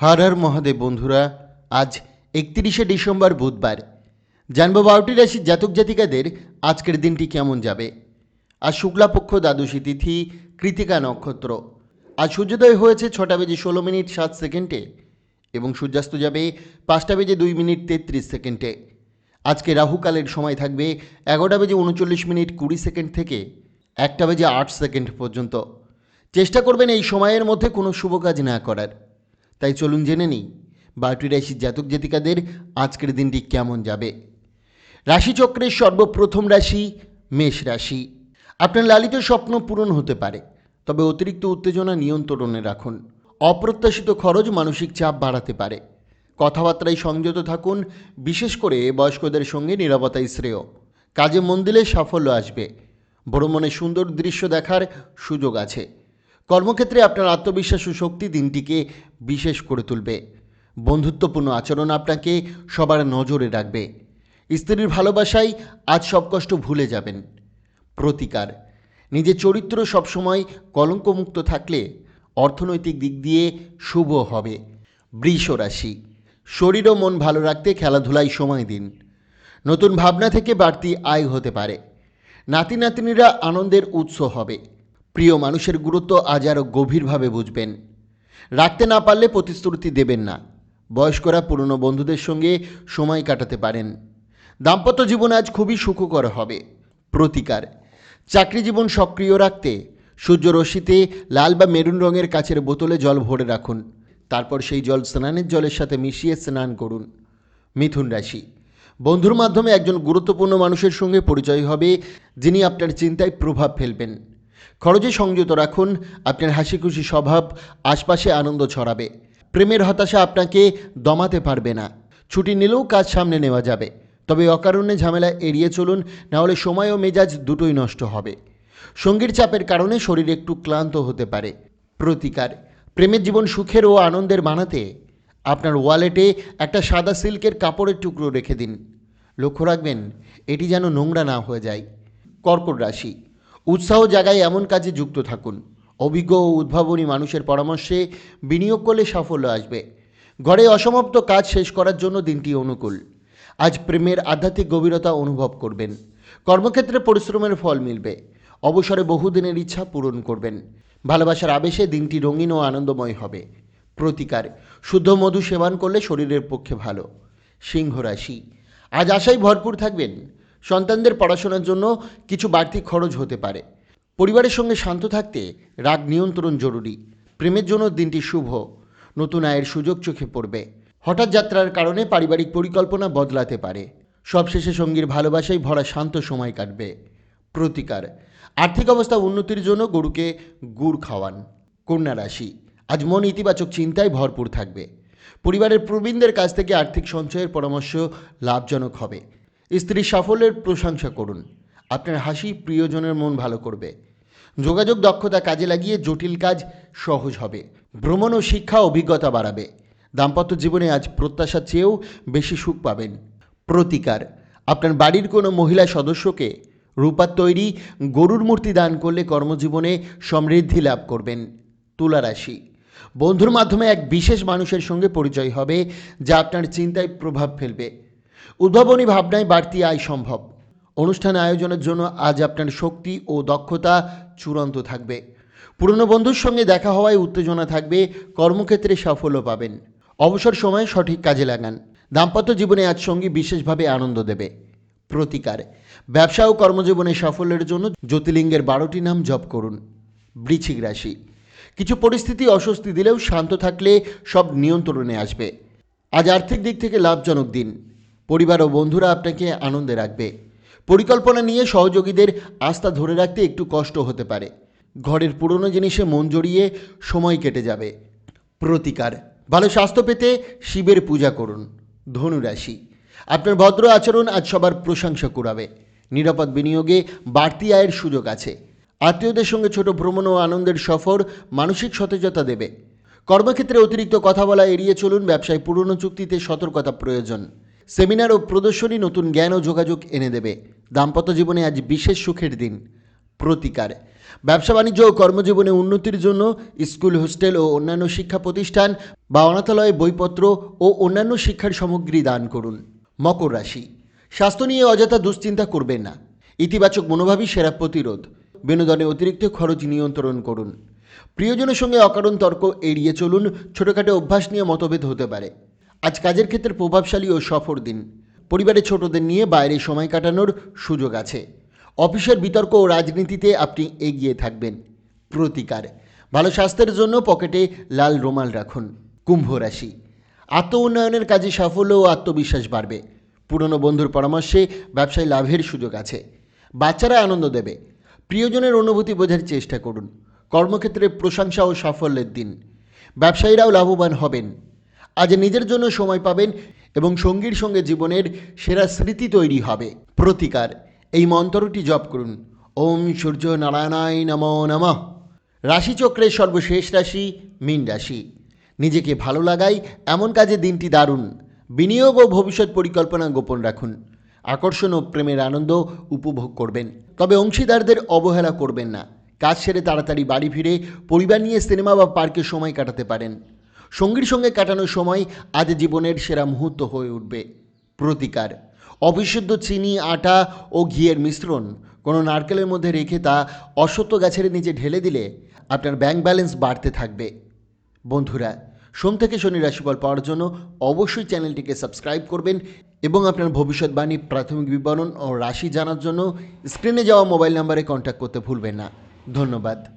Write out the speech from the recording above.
হর হর মহাদেব বন্ধুরা, আজ একত্রিশে ডিসেম্বর বুধবার। জানব বারোটি রাশির জাতক জাতিকাদের আজকের দিনটি কেমন যাবে। আজ শুক্লাপক্ষ দ্বাদশী তিথি, কৃতিকা নক্ষত্র। আজ সূর্যোদয় হয়েছে ছটা বেজে ষোলো মিনিট সাত সেকেন্ডে এবং সূর্যাস্ত যাবে পাঁচটা বেজে দুই মিনিট তেত্রিশ সেকেন্ডে। আজকে রাহুকালের সময় থাকবে এগারোটা বেজে উনচল্লিশ মিনিট কুড়ি সেকেন্ড থেকে একটা বেজে আট সেকেন্ড পর্যন্ত। চেষ্টা করবেন এই সময়ের মধ্যে কোনো শুভ কাজ না করার। তাই চলুন জেনে নিই বারোটি রাশির জাতক জাতিকাদের আজকের দিনটি কেমন যাবে। রাশিচক্রের সর্বপ্রথম রাশি মেষ রাশি। আপনার লালিত স্বপ্ন পূরণ হতে পারে, তবে অতিরিক্ত উত্তেজনা নিয়ন্ত্রণে রাখুন। অপ্রত্যাশিত খরচ মানসিক চাপ বাড়াতে পারে। কথাবার্তায় সংযত থাকুন, বিশেষ করে বয়স্কদের সঙ্গে নিরাপত্তাই শ্রেয়। কাজে মন দিলে সাফল্য আসবে। ভ্রমণে সুন্দর দৃশ্য দেখার সুযোগ আছে। কর্মক্ষেত্রে আপনার আত্মবিশ্বাস ও শক্তি দিনটিকে বিশেষ করে তুলবে। বন্ধুত্বপূর্ণ আচরণ আপনাকে সবার নজরে রাখবে। স্ত্রীর ভালোবাসায় আজ সব কষ্ট ভুলে যাবেন। প্রতিকার। নিজের চরিত্র সবসময় কলঙ্কমুক্ত থাকলে অর্থনৈতিক দিক দিয়ে শুভ হবে। বৃষ রাশি। শরীর ও মন ভালো রাখতে খেলাধুলায় সময় দিন। নতুন ভাবনা থেকে বাড়তি আয় হতে পারে। নাতি নাতনিরা আনন্দের উৎস হবে। প্রিয় মানুষের গুরুত্ব আজ আরও গভীরভাবে বুঝবেন। রাখতে না পারলে প্রতিশ্রুতি দেবেন না। বয়স্করা, পুরনো বন্ধুদের সঙ্গে সময় কাটাতে পারেন। দাম্পত্য জীবন আজ খুবই সুখকর হবে। প্রতিকার। চাকরি জীবন সক্রিয় রাখতে, সূর্য রশ্মিতে লাল বা মেরুন রঙের কাচের বোতলে জল ভরে রাখুন। তারপর সেই জল স্নানের জলের সাথে মিশিয়ে স্নান করুন। মিথুন রাশি। বন্ধুর মাধ্যমে একজন গুরুত্বপূর্ণ মানুষের সঙ্গে পরিচয় হবে, যিনি আপনার চিন্তায় প্রভাব ফেলবেন। খরচে সংযত রাখুন, আপনার হাসি খুশি স্বভাব আশপাশে আনন্দ ছড়াবে। প্রেমের হতাশা আপনাকে দমাতে পারবে না। ছুটি নিলেও কাজ সামনে নেওয়া যাবে। তবে অকারণে ঝামেলা এড়িয়ে চলুন নাহলে সময় ও মেজাজ দুটোই নষ্ট হবে। সঙ্গীর চাপের কারণে শরীর একটু ক্লান্ত হতে পারে। প্রতিকার, প্রেমের জীবন সুখের ও আনন্দের বানাতে আপনার ওয়ালেটে একটা সাদা সিল্কের কাপড়ের টুকরো রেখে দিন। লক্ষ্য রাখবেন, এটি যেন নোংরা না হয়ে যায়। কর্কট রাশি উৎসাহ জায়গায় এমন কাজে যুক্ত থাকুন। অভিজ্ঞ ও উদ্ভাবনী মানুষের পরামর্শে বিনিয়োগ করলে সাফল্য আসবে। ঘরে অসমাপ্ত কাজ শেষ করার জন্য দিনটি অনুকূল। আজ প্রেমের আধ্যাত্মিক গভীরতা অনুভব করবেন। কর্মক্ষেত্রে পরিশ্রমের ফল মিলবে। অবসরে বহুদিনের ইচ্ছা পূরণ করবেন। ভালোবাসার আবেশে দিনটি রঙিন ও আনন্দময় হবে। প্রতিকার, শুদ্ধ মধু সেবন করলে শরীরের পক্ষে ভালো। সিংহ রাশি, আজ আশায় ভরপুর থাকবেন। সন্তানদের পড়াশোনার জন্য কিছু বাড়তি খরচ হতে পারে। পরিবারের সঙ্গে শান্ত থাকতে রাগ নিয়ন্ত্রণ জরুরি। প্রেমের জন্য দিনটি শুভ। নতুন আয়ের সুযোগ চোখে পড়বে। হঠাৎ যাত্রার কারণে পারিবারিক পরিকল্পনা বদলাতে পারে। সবশেষে সঙ্গীর ভালোবাসায় ভরা শান্ত সময় কাটবে। প্রতিকার। আর্থিক অবস্থা উন্নতির জন্য গরুকে গুড় খাওয়ান। কন্যা রাশি। আজ মন ইতিবাচক চিন্তায় ভরপুর থাকবে। পরিবারের প্রবীণদের কাছ থেকে আর্থিক সঞ্চয়ের পরামর্শ লাভজনক হবে। স্ত্রীর সাফল্যের প্রশংসা করুন। আপনার হাসি প্রিয়জনের মন ভালো করবে। যোগাযোগ দক্ষতা কাজে লাগিয়ে জটিল কাজ সহজ হবে। ভ্রমণ ও শিক্ষা অভিজ্ঞতা বাড়াবে। দাম্পত্য জীবনে আজ প্রত্যাশার চেয়েও বেশি সুখ পাবেন। প্রতিকার। আপনার বাড়ির কোনো মহিলা সদস্যকে রূপার তৈরি গরুর মূর্তি দান করলে কর্মজীবনে সমৃদ্ধি লাভ করবেন তুলা রাশি বন্ধুর মাধ্যমে এক বিশেষ মানুষের সঙ্গে পরিচয় হবে, যা আপনার চিন্তায় প্রভাব ফেলবে। উদ্ভাবনী ভাবনায় বাড়তি আয় সম্ভব। অনুষ্ঠান আয়োজনের জন্য আজ আপনার শক্তি ও দক্ষতা চূড়ান্ত থাকবে। পুরনো বন্ধুর সঙ্গে দেখা হওয়ায় উত্তেজনা থাকবে, কর্মক্ষেত্রে সাফল্য পাবেন। অবসর সময়ে সঠিক কাজে লাগান। দাম্পত্য জীবনে আজ সঙ্গী বিশেষভাবে আনন্দ দেবে। প্রতিকার। ব্যবসা ও কর্মজীবনে সাফল্যের জন্য জ্যোতির্লিঙ্গের বারোটি নাম জপ করুন। বৃশ্চিক রাশি। কিছু পরিস্থিতি অস্বস্তি দিলেও শান্ত থাকলে সব নিয়ন্ত্রণে আসবে। আজ আর্থিক দিক থেকে লাভজনক দিন। পরিবার ও বন্ধুরা আপনাকে আনন্দে রাখবে। পরিকল্পনা নিয়ে সহযোগীদের আস্থা ধরে রাখতে একটু কষ্ট হতে পারে। ঘরের পুরনো জিনিসে মন জড়িয়ে সময় কেটে যাবে। প্রতিকার। ভালো স্বাস্থ্য পেতে শিবের পূজা করুন। ধনুরাশি আপনার ভদ্র আচরণ আজ সবার প্রশংসা কুড়াবে। নিরাপদ বিনিয়োগে বাড়তি আয়ের সুযোগ আছে। আত্মীয়দের সঙ্গে ছোট ভ্রমণ ও আনন্দের সফর মানসিক সতেজতা দেবে। কর্মক্ষেত্রে অতিরিক্ত কথা বলা এড়িয়ে চলুন ব্যবসায় পুরনো চুক্তিতে সতর্কতা প্রয়োজন। সেমিনার ও প্রদর্শনী নতুন জ্ঞান ও যোগাযোগ এনে দেবে। দাম্পত্য জীবনে আজ বিশেষ সুখের দিন। প্রতিকার। ব্যবসা বাণিজ্য ও কর্মজীবনে উন্নতির জন্য স্কুল, হোস্টেল ও অন্যান্য শিক্ষা প্রতিষ্ঠান বা অনাথালয়ে বইপত্র ও অন্যান্য শিক্ষার সামগ্রী দান করুন। মকর রাশি। স্বাস্থ্য নিয়ে অযথা দুশ্চিন্তা করবেন না। ইতিবাচক মনোভাবই সেরা প্রতিরোধ। বিনোদনে অতিরিক্ত খরচ নিয়ন্ত্রণ করুন। প্রিয়জনের সঙ্গে অকারণ তর্ক এড়িয়ে চলুন। ছোটোখাটো অভ্যাস নিয়ে মতভেদ হতে পারে। আজ কাজের ক্ষেত্রে প্রভাবশালী ও সফর দিন। পরিবারের ছোটদের নিয়ে বাইরে সময় কাটানোর সুযোগ আছে। অফিসের বিতর্ক ও রাজনীতিতে আপনি এগিয়ে থাকবেন। প্রতিকার। ভালো স্বাস্থ্যের জন্য পকেটে লাল রোমাল রাখুন। কুম্ভ রাশি। আত্ম উন্নয়নের কাজে সাফল্য ও আত্মবিশ্বাস বাড়বে। পুরনো বন্ধুর পরামর্শে ব্যবসায় লাভের সুযোগ আছে। বাচ্চারা আনন্দ দেবে। প্রিয়জনের অনুভূতি বোঝার চেষ্টা করুন। কর্মক্ষেত্রে প্রশংসা ও সাফল্যের দিন। ব্যবসায়ীরাও লাভবান হবেন। আজ নিজের জন্য সময় পাবেন এবং সঙ্গীর সঙ্গে জীবনের সেরা স্মৃতি তৈরি হবে। প্রতিকার, এই মন্ত্রটি জপ করুন। ওম সূর্য নারায়ণায় নম নমঃ। রাশিচক্রের সর্বশেষ রাশি, মীন রাশি। নিজেকে ভালো লাগাই, এমন কাজে দিনটি দারুণ। বিনিয়োগ ও ভবিষ্যৎ পরিকল্পনা গোপন রাখুন। আকর্ষণ ও প্রেমের আনন্দ উপভোগ করবেন। তবে অংশীদারদের অবহেলা করবেন না। কাজ সেরে তাড়াতাড়ি বাড়ি ফিরে পরিবার নিয়ে সিনেমা বা পার্কে সময় কাটাতে পারেন। সঙ্গীর সঙ্গে কাটানোর সময় আজ জীবনের সেরা মুহূর্ত হয়ে উঠবে প্রতিকার। অবিশুদ্ধ চিনি, আটা ও ঘিয়ের মিশ্রণ কোনো নারকেলের মধ্যে রেখে তা অসত্য গাছের নিচে ঢেলে দিলে আপনার ব্যাংক ব্যালেন্স বাড়তে থাকবে। বন্ধুরা, সোম থেকে শনি রাশিফল পাওয়ার জন্য অবশ্যই চ্যানেলটিকে সাবস্ক্রাইব করবেন এবং আপনার ভবিষ্যৎবাণী, প্রাথমিক বিবরণ ও রাশি জানার জন্য স্ক্রিনে যাওয়া মোবাইল নাম্বারে কন্ট্যাক্ট করতে ভুলবেন না। ধন্যবাদ।